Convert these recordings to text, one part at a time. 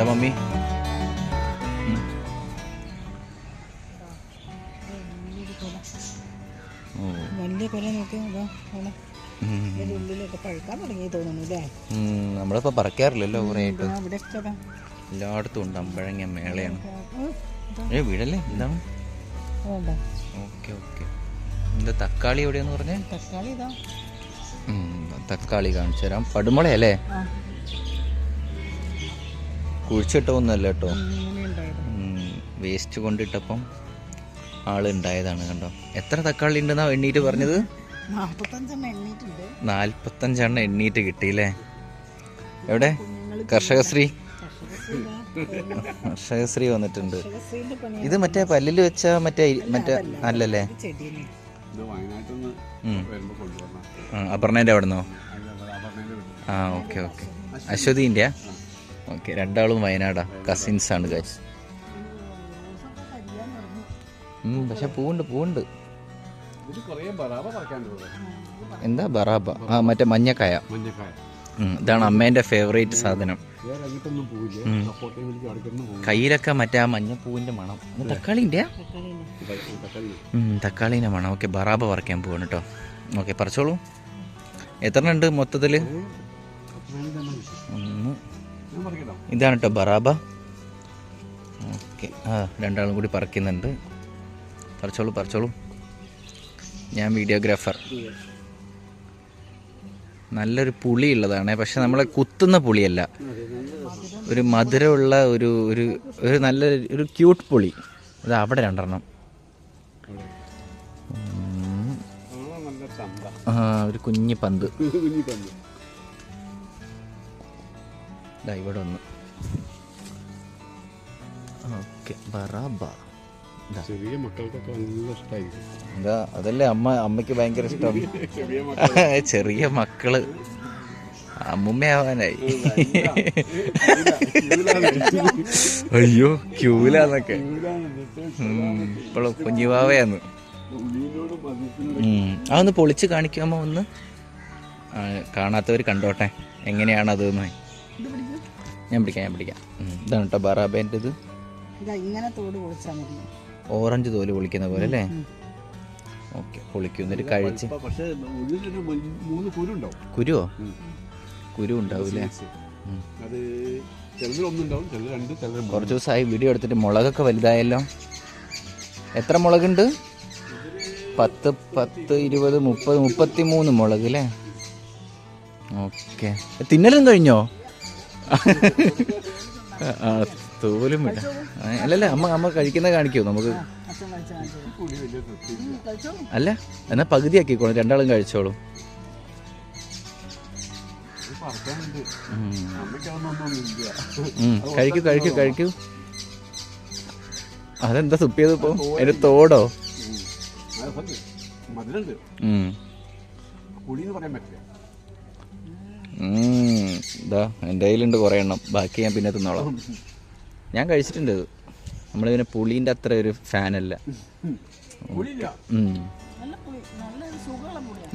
എന്താ മമ്മി? വലിയ കൊല നമ്മളിപ്പോ പറക്കാറില്ലല്ലോ കുറേ ആയിട്ട്. എല്ലായിടത്തും ഉണ്ട് അമ്പഴങ്ങ മേളയാണ്. ഏ വീടല്ലേ? എന്താണ് ഓക്കെ ഓക്കെ. എന്താ തക്കാളി എവിടെയാന്ന് പറഞ്ഞേ? തക്കാളി തക്കാളി കാണിച്ചു തരാം. പടുമുളയല്ലേ? ആ. കുഴിച്ചിട്ടൊന്നുമല്ല കേട്ടോ. വേസ്റ്റ് കൊണ്ടിട്ടപ്പം ആൾ ഉണ്ടായതാണ് കണ്ടോ. എത്ര തക്കാളി ഉണ്ടെന്നാ എണ്ണീറ്റ് പറഞ്ഞത്? നാൽപ്പത്തഞ്ചെണ്ണം നാൽപ്പത്തഞ്ചെണ്ണം എണ്ണീറ്റ് കിട്ടിയില്ലേ? എവിടെ? കർഷകശ്രീ? കർഷകശ്രീ. വന്നിട്ടുണ്ട്. ഇത് മറ്റേ പല്ലിൽ വെച്ച മറ്റേ മറ്റേ അല്ലല്ലേ? അപർണേന്റെ അവിടെ നിന്നോ അതിന്റെ ആ ഓക്കെ ഓക്കെ. അശ്വതീന്റെ ഓക്കെ രണ്ടാളും വയനാടാ. കസിൻസ് ആണ് ഗൈസ് പക്ഷെ പൂണ്ട് പൂണ്ട് എന്താ ബറാബ? ആ മറ്റേ മഞ്ഞക്കായ. ഇതാണ് അമ്മേന്റെ ഫേവറേറ്റ് സാധനം. കയ്യിലൊക്കെ മറ്റേ ആ മഞ്ഞപ്പൂവിന്റെ മണം. തക്കാളിന്റെ തക്കാളിന്റെ മണം. ഓക്കെ ബറാബ പറിക്കാൻ പോവാണ് കേട്ടോ ഓക്കെ പറിച്ചോളൂ. എത്ര ഉണ്ട് മൊത്തത്തിൽ? ഒന്ന് ഇതാണ് കേട്ടോ ബറാബ. ഓക്കെ. ആ രണ്ടാളും കൂടി പറിക്കുന്നുണ്ട്. പറിച്ചോളൂ പറിച്ചോളൂ. ഞാൻ വീഡിയോഗ്രാഫർ. നല്ലൊരു പുളി ഉള്ളതാണ് പക്ഷെ നമ്മളെ കുത്തുന്ന പുളിയല്ല. ഒരു മധുരമുള്ള ഒരു ഒരു ഒരു നല്ല ഒരു ക്യൂട്ട് പുളി. അത് അവിടെ രണ്ടെണ്ണം. ഒരു കുഞ്ഞി പന്ത്. ഇവിടെ ഒന്ന്. ഓക്കെ ബറാബ. ദാ. ചെറിയ മക്കൾക്കൊക്കെ നല്ല ഇഷ്ടമായിരിക്കും എന്താ അതല്ലേ അമ്മ അമ്മയ്ക്ക് ഭയങ്കര ഇഷ്ടം. ചെറിയ മക്കൾ. അമ്മുമ്മയാവാനായി അയ്യോ ക്യൂലാന്നൊക്കെ ഇപ്പോഴും കുഞ്ഞുവാവയാന്ന്. അതൊന്ന് പൊളിച്ച് കാണിക്കാമോ ഒന്ന്? കാണാത്തവര് കാണാത്തവർ കണ്ടോട്ടെ. എങ്ങനെയാണ് അതെന്ന് ഇത് പിടിക്കും. ഞാൻ പിടിക്കാം ഞാൻ പിടിക്കാം. ഇതാണ് കേട്ടോ ബറാബേന്റെ ഇത്. ഇതാ ഇങ്ങനെ തോട് പൊളിച്ചാൽ മതി. ഓറഞ്ച് തോൽ പൊളിക്കുന്ന പോലെ അല്ലേ? ഓക്കെ പൊളിക്കും. എന്നിട്ട് കഴിച്ച്. കുരുവോ. കുരു ഉണ്ടാവൂലേ. കുറച്ച് ദിവസമായി വീഡിയോ എടുത്തിട്ട് മുളകൊക്കെ വലുതായല്ലോ. എത്ര മുളകുണ്ട്? പത്ത് പത്ത് ഇരുപത് മുപ്പത് മുപ്പത്തി മൂന്ന് മുളക് അല്ലേ? ഓക്കെ. തിന്നലും കഴിഞ്ഞോ? തോലും വിട അല്ലല്ല അമ്മ അമ്മ കഴിക്കുന്ന കാണിക്കോ നമുക്ക്. അല്ല എന്നാ പകുതിയാക്കിക്കോളും രണ്ടാളും കഴിച്ചോളും. കഴിക്കൂ കഴിക്കൂ കഴിക്കൂ. അതെന്താ സുപ്പിയത് ഇപ്പോ? അതിന്റെ തോടോ. പുളിന്ന് പറയാൻ പറ്റില്ല. ഇതാ എന്റെ കയ്യിലുണ്ട് കുറേ എണ്ണം. ബാക്കി ഞാൻ പിന്നെ തിന്നോളാം. ഞാൻ കഴിച്ചിട്ടുണ്ട് ഇത്. നമ്മൾ പിന്നെ പുളീന്റെ അത്ര ഒരു ഫാനല്ല.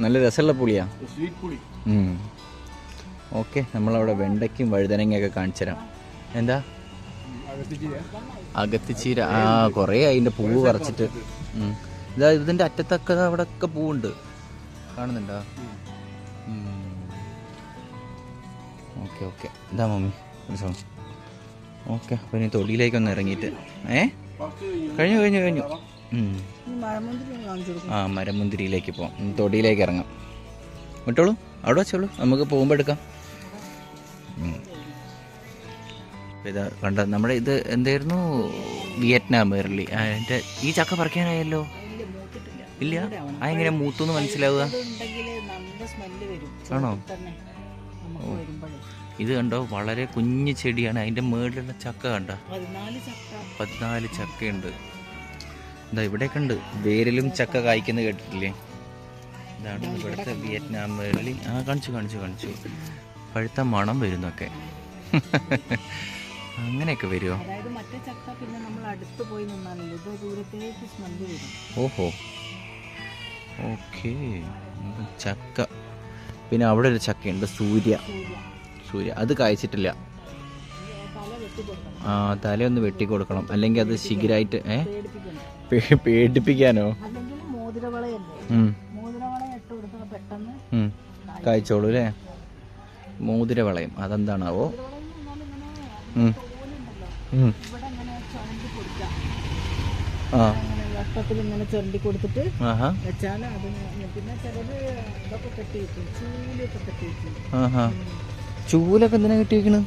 നല്ല രസമുള്ള പുളിയാ. ഓക്കെ നമ്മളവിടെ വെണ്ടയ്ക്കും വഴുതനങ്ങയൊക്കെ കാണിച്ചു തരാം എന്താ? അകത്തിച്ചീര. ആ കുറേ അതിന്റെ പൂവ് പറിച്ചിട്ട്. ഇതാ ഇതിന്റെ അറ്റത്തൊക്കെ അവിടെ അവിടെയൊക്കെ പൂവുണ്ട്. കാണുന്നുണ്ടോ? Okay okay. ഇതാ മമ്മി. പിടിച്ചോ ഓക്കെ അപ്പം ഇനി തൊടിയിലേക്കൊന്ന് ഇറങ്ങിയിട്ട്. ഏ? കഴിഞ്ഞു കഴിഞ്ഞു കഴിഞ്ഞു. ആ മരമുന്തിരിയിലേക്ക് പോവാം. തൊടിയിലേക്ക് ഇറങ്ങാം. വിട്ടോളൂ. അവിടെ വെച്ചോളൂ. നമുക്ക് പോകുമ്പോൾ എടുക്കാം. ഇതാ കണ്ട നമ്മുടെ ഇത് എന്തായിരുന്നു? വിയറ്റ്നാം എർലി എന്റെ ഈ ചക്ക പറിക്കാനായല്ലോ? ഇല്ല. ആ എങ്ങനെ മൂത്തെന്ന് മനസ്സിലാവുക? ആണോ? നമുക്ക് വരുമ്പോഴേ. ഇത് കണ്ടോ വളരെ കുഞ്ഞു ചെടിയാണ്. അതിന്റെ മേളിലുള്ള ചക്ക കണ്ട? പതിനാല് ചക്ക. പതിനാല് ചക്കയുണ്ട്. എന്താ ഇവിടെയൊക്കെ ഉണ്ട്. വേരിലും ചക്ക കായ്ക്കുന്ന കേട്ടിട്ടില്ലേ? ഇതാണ് ഇവിടുത്തെ വിയറ്റ്നാം വേരലി ആ കാണിച്ചു കാണിച്ചു കാണിച്ചു. പഴുത്ത മണം വരുന്നൊക്കെ. അങ്ങനെയൊക്കെ വരുമോ ഓഹോ. ഓക്കേ. ചക്ക. പിന്നെ അവിടെ ഒരു ചക്കയുണ്ട് സൂര്യ. സൂര്യ. അത് കായ്ച്ചിട്ടില്ല. ആ തലയൊന്ന് വെട്ടിക്കൊടുക്കണം അല്ലെങ്കിൽ അത് ശിഖിരായിട്ട് ഏ? പേടിപ്പിക്കാനോ. കായ്ച്ചോളൂ അല്ലേ? മോതിര വളയം അതെന്താണാവോ ആ. അങ്ങനെ ഇങ്ങനെ ചുരണ്ടി കൊടുത്തിട്ട് വെച്ചാൽ വെച്ചാൽ അത് പിന്നെ ചിലത് ഇതൊക്കെ കെട്ടി വെക്കും. ചൂലൊക്കെ കെട്ടി വെക്കും. ചൂലൊക്കെ എന്തിനാ കെട്ടി വെക്കണ്?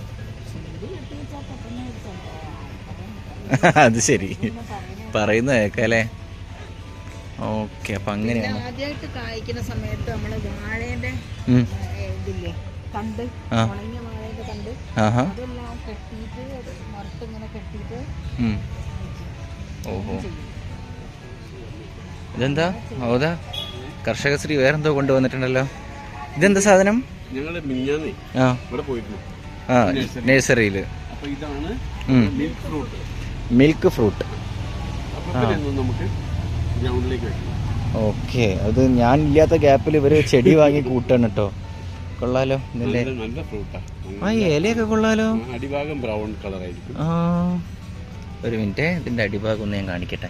അത് ശരി. പറയുന്ന കേക്കല്ലേ ഓക്കെ അപ്പൊ അങ്ങനെയാണ്. ആദ്യമായിട്ട് കായ്ക്കുന്ന സമയത്ത് നമ്മൾ വാഴേന്റെ ഇതില്ലേ കണ്ട് ഉണങ്ങിയ വാഴേന്റെ കണ്ട് അതെല്ലാം കെട്ടിയിട്ട് മറത്ത് ഇങ്ങനെ കെട്ടിയിട്ട് ഓഹോ. ഇതെന്താ? ഓതാ കർഷകശ്രീ വേറെന്തോ കൊണ്ടുവന്നിട്ടുണ്ടല്ലോ. ഇതെന്താ സാധനം? ഞങ്ങൾ മിഞ്ഞാന്നേ ആ. ഇവിടെ പോയിരുന്നു. ആ നഴ്സറിയിൽ അപ്പോൾ ഇതാണ് മിൽക്ക് ഫ്രൂട്ട് മിൽക്ക് ഫ്രൂട്ട് നമുക്ക് ഗ്രൗണ്ടിലേക്ക് ഓക്കെ. അത് ഞാൻ ഇല്ലാത്ത ഗ്യാപ്പിൽ ഇവർ ചെടി വാങ്ങി കൂട്ടാണ് കേട്ടോ കൊള്ളാലോ ഇതിന്റെ. നല്ല ഫ്രൂട്ടാ ആ. ഇലയൊക്കെ കൊള്ളാലോ. അടിഭാഗം ബ്രൗൺ കളർ ആയിരിക്കും. ആ. ഒരു മിനിറ്റ് ഇതിന്റെ അടിഭാഗം ഒന്ന് ഞാൻ കാണിക്കട്ടെ.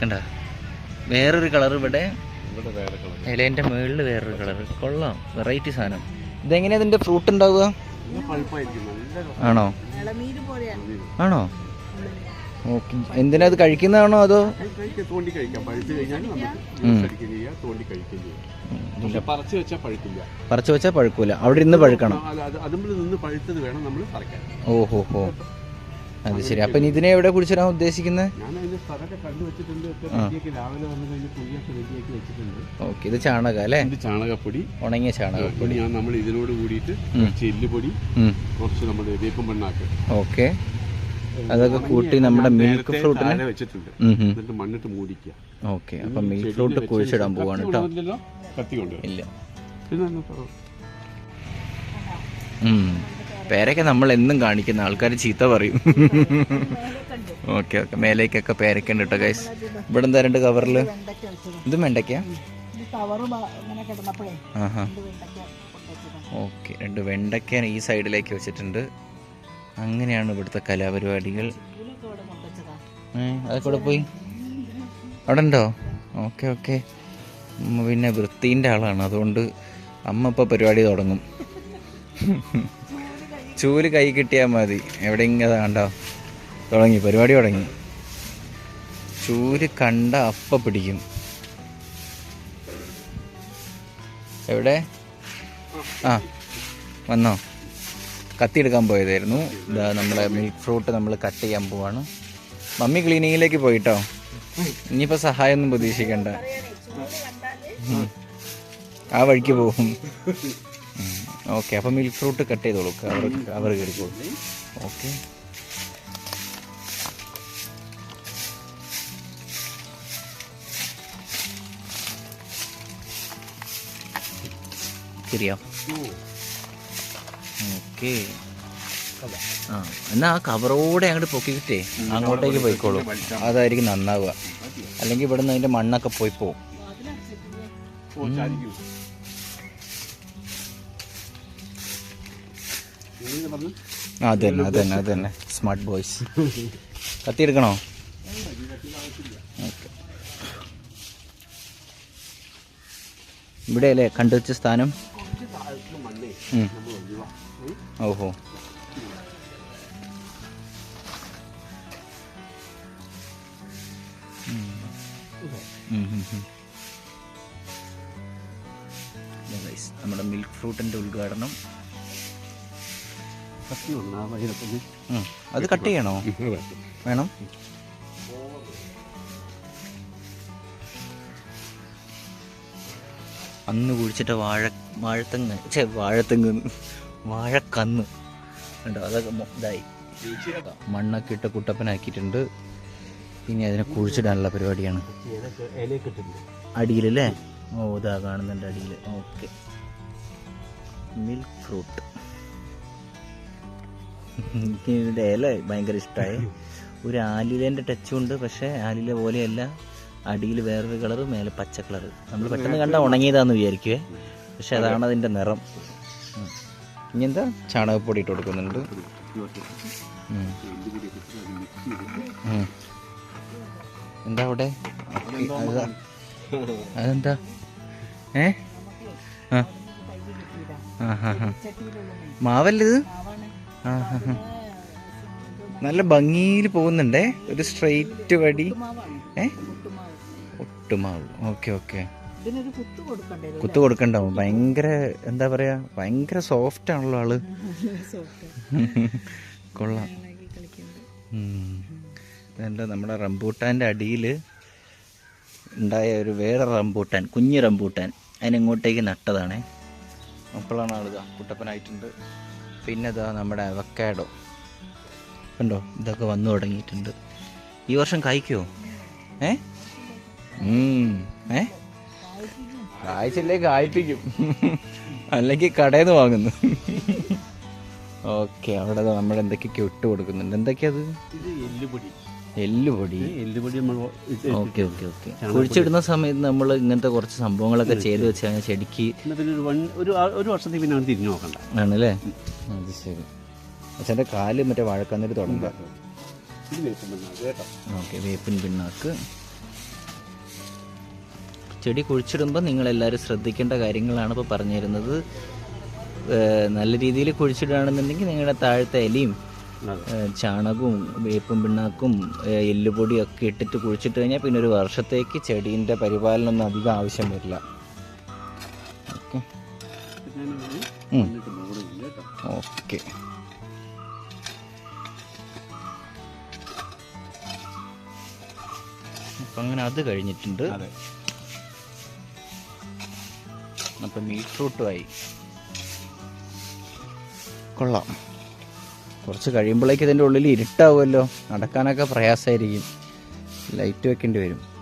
കണ്ട? വേറൊരു കളർ ഇവിടെ ഇവിടെ വേറെ കളർ. ഇലേന്റെ മുകളിൽ വേറൊരു കളർ. കൊള്ളാം. വെറൈറ്റി സാധനം. ഇതെങ്ങനെയാ ഇതിന്റെ ഫ്രൂട്ട് ഉണ്ടാവുക. ആണോ? ആണോ? ഓക്കെ. എന്തിനാ അത് കഴിക്കുന്നതാണോ അതോ? കഴി- തോണ്ടി കഴിക്കാം. പഴുത്ത് കഴിഞ്ഞാൽ നമുക്ക് ഉം. ജ്യൂസ് തോണ്ടി കഴിക്കുകയും ചെയ്യാം. പക്ഷെ പറിച്ച് വെച്ചാൽ പഴുക്കില്ല. പറിച്ചു വെച്ചാൽ പഴുക്കൂല. അവിടെ ഇരുന്ന് പഴുക്കണം. ഓഹോ ഹോ. അത് ശരി. അപ്പൊ ഇതിനെ എവിടെ കുടിച്ചിടാൻ ഉദ്ദേശിക്കുന്നത്? ഓക്കെ ഇത് ചാണക അല്ലേ? ഇത് ചാണകപ്പൊടി. ഉണങ്ങിയ ചാണകപ്പൊടി. ഞാൻ നമ്മൾ ഇതിനോട് കൂടിയിട്ട് കുറച്ച് എല്ലുപൊടി കുറച്ച് നമ്മുടെ വേപ്പും മണ്ണാക്ക്. ഓക്കെ. അതൊക്കെ കൂട്ടി നമ്മുടെ മിൽക്ക് ഫ്രൂട്ടിനെ വെച്ചിട്ടുണ്ട്. എന്നിട്ട് മണ്ണിട്ട് മൂടിക്കുക. ഓക്കെ അപ്പൊ മിൽക്ക് ഫ്രൂട്ട് കുഴിച്ചിടാൻ പോവാണ് കേട്ടോ? കത്തി കൊണ്ട് ഇല്ല. പേരൊക്കെ നമ്മൾ എന്നും കാണിക്കുന്ന ആൾക്കാർ ചീത്ത പറയും. Okay okay. മേലേക്കൊക്കെ പേരക്കുണ്ട് കേട്ടോ ഗൈസ് ഇവിടെ എന്താ രണ്ട് കവറിൽ ഇത് വെണ്ടയ്ക്ക? ഓക്കെ രണ്ട് വെണ്ടയ്ക്ക ഈ സൈഡിലേക്ക് വെച്ചിട്ടുണ്ട്. അങ്ങനെയാണ് ഇവിടുത്തെ കലാപരിപാടികൾ. അതൊക്കെ ഇവിടെ പോയി. അവിടെ ഉണ്ടോ? Okay okay. പിന്നെ വൃത്തീന്റെ ആളാണ്. അതുകൊണ്ട് അമ്മ ഇപ്പോൾ പരിപാടി തുടങ്ങും. ചൂൽ കൈ കിട്ടിയാൽ മതി. എവിടെ ഇങ്ങനെ കണ്ടോ തുടങ്ങി പരിപാടി തുടങ്ങി. ചൂൽ കണ്ട അപ്പ പിടിക്കും. എവിടെ? ആ വന്നോ. കത്തി എടുക്കാൻ പോയതായിരുന്നു. ഇതാ നമ്മളെ മിൽക്ക് ഫ്രൂട്ട് നമ്മൾ കട്ട് ചെയ്യാൻ പോവാണ്. മമ്മി ക്ലീനിങ്ങിലേക്ക് പോയിട്ടോ? ഇനിയിപ്പോൾ സഹായമൊന്നും പ്രതീക്ഷിക്കണ്ട. ആ വഴിക്ക് പോകും. ഓക്കെ അപ്പം മിൽക്ക് ഫ്രൂട്ട് കട്ട് ചെയ്തോളൂ. കവർ കവർ കയറിക്കോളൂ. ഓക്കെ. ഓക്കെ. ആ എന്നാ ആ കവറോടെ അങ്ങോട്ട് പൊക്കിക്കിട്ടേ അങ്ങോട്ടേക്ക് പോയിക്കോളൂ. അതായിരിക്കും നന്നാവുക. അല്ലെങ്കിൽ ഇവിടെ നിന്ന് അതിന്റെ മണ്ണൊക്കെ പോയി പോവും. അത് തന്നെ അത് തന്നെ സ്മാർട്ട് ബോയ്സ് കത്തി എടുക്കണോ ഓക്കെ. ഇവിടെ അല്ലേ കണ്ടുവച്ച സ്ഥാനം. ഓഹോ. നമ്മുടെ മിൽക്ക് ഫ്രൂട്ടിന്റെ ഉദ്ഘാടനം. അത് കട്ട് ചെയ്യണോ. വേണം. അന്ന് കുഴിച്ചിട്ട വാഴ വാഴത്തങ്ങ് ചേ വാഴത്തങ്ങ് വാഴക്കന്ന്. കണ്ടോ അതൊക്കെ ഇതായി. മണ്ണൊക്കെ ഇട്ട് കുട്ടപ്പനാക്കിയിട്ടുണ്ട്. ഇനി അതിനെ കുഴിച്ചിടാനുള്ള പരിപാടിയാണ്. അടിയിലല്ലേ? ഓ ഇതാ കാണുന്നുണ്ട് അടിയിൽ ഓക്കെ. Milk fruit. എനിക്ക് ഇതിന്റെ ഇല ഭയങ്കര ഇഷ്ടമായി ഒരു ആലിലേന്റെ ടച്ചും ഉണ്ട് പക്ഷേ ആലില പോലെയല്ല. അടിയിൽ വേറൊരു കളറ് മേലെ പച്ച കളറ് നമ്മൾ പെട്ടെന്ന് കണ്ടാൽ ഉണങ്ങിയതാന്ന് വിചാരിക്കുവേ. പക്ഷെ അതാണ് അതിന്റെ നിറം. ഉം. ഇനി എന്താ? ചാണകപ്പൊടി ഇട്ട് കൊടുക്കുന്നുണ്ട്. എന്താ അവിടെ? അതാ. അതെന്താ? ഏ? ആ. മാവല്ലത് നല്ല ഭംഗിയിൽ പോകുന്നുണ്ടേ? ഒരു സ്ട്രെയിറ്റ് വടി. ഏ? ഒട്ടുമാവ് ഓക്കെ ഓക്കെ. കുത്തു കൊടുക്കണ്ടാവും. ഭയങ്കര എന്താ പറയാ ഭയങ്കര സോഫ്റ്റ് ആണല്ലോ ആൾ. കൊള്ളാം. ഇതെന്താ നമ്മുടെ റംബൂട്ടാന്റെ അടിയിൽ ഉണ്ടായ ഒരു വേറെ റംബൂട്ടാൻ കുഞ്ഞ് റംബൂട്ടാൻ. അതിനെങ്ങോട്ടേക്ക് നട്ടതാണേ. അപ്പോഴാണ് ആളുക കുട്ടപ്പനായിട്ടുണ്ട്. പിന്നെ ഇതാ നമ്മുടെ അവക്കാഡോ. കണ്ടോ? ഇതൊക്കെ വന്നു തുടങ്ങിയിട്ടുണ്ട്. ഈ വർഷം കായ്ക്കോ ഏ. ഏ? കായ്ച്ചില്ലേ കായ്പ്പിക്കും. അല്ലെങ്കിൽ കടയിൽ നിന്ന് വാങ്ങുന്നു. ഓക്കെ അവിടെ നമ്മൾ എന്തൊക്കെയൊക്കെ ഇട്ട് കൊടുക്കുന്നുണ്ട് എന്തൊക്കെയത് ഇത് എല്ലുപൊടി. എല്ലുപൊടി. എല്ലുപൊടി നമ്മൾ ഓക്കെ ഓക്കെ ഓക്കെ. കുഴിച്ചിടുന്ന സമയത്ത് നമ്മൾ ഇങ്ങനത്തെ കുറച്ച് സംഭവങ്ങളൊക്കെ ചെയ്ത് വെച്ച് കഴിഞ്ഞാൽ ചെടിക്ക് പിന്നെ ഒരു വർഷത്തേക്ക് പിന്നെ അവൻ തിരിഞ്ഞു നോക്കണ്ട. ആണല്ലേ? അത് ശരി. അച്ഛന്റെ കാൽ മറ്റേ വാഴക്കന്നിട്ട് തുടങ്ങുക. ഓക്കെ വേപ്പിൻ പിണ്ണാക്ക്. ചെടി കുഴിച്ചിടുമ്പോൾ നിങ്ങളെല്ലാവരും ശ്രദ്ധിക്കേണ്ട കാര്യങ്ങളാണ് ഇപ്പോൾ പറഞ്ഞു തരുന്നത് നല്ല രീതിയിൽ കുഴിച്ചിടുകയാണെന്നുണ്ടെങ്കിൽ നിങ്ങളുടെ താഴത്തെ ഇലയും ചാണകവും വേപ്പും പിണ്ണാക്കും എല്ലുപൊടിയും ഒക്കെ ഇട്ടിട്ട് കുഴിച്ചിട്ട് കഴിഞ്ഞാൽ പിന്നെ ഒരു വർഷത്തേക്ക് ചെടീന്റെ പരിപാലനമൊന്നും അധികം ആവശ്യം വരില്ല. ഓക്കെ. അപ്പം അങ്ങനെ അത് കഴിഞ്ഞിട്ടുണ്ട്. അതെ. മീറ്റ് ഫ്രൂട്ടുമായി കൊള്ളാം. കുറച്ച് കഴിയുമ്പോഴേക്ക് ഇതിന്റെ ഉള്ളിൽ ഇരുട്ടാവുമല്ലോ. നടക്കാനൊക്കെ പ്രയാസമായിരിക്കും. ലൈറ്റ് വെക്കേണ്ടി വരും.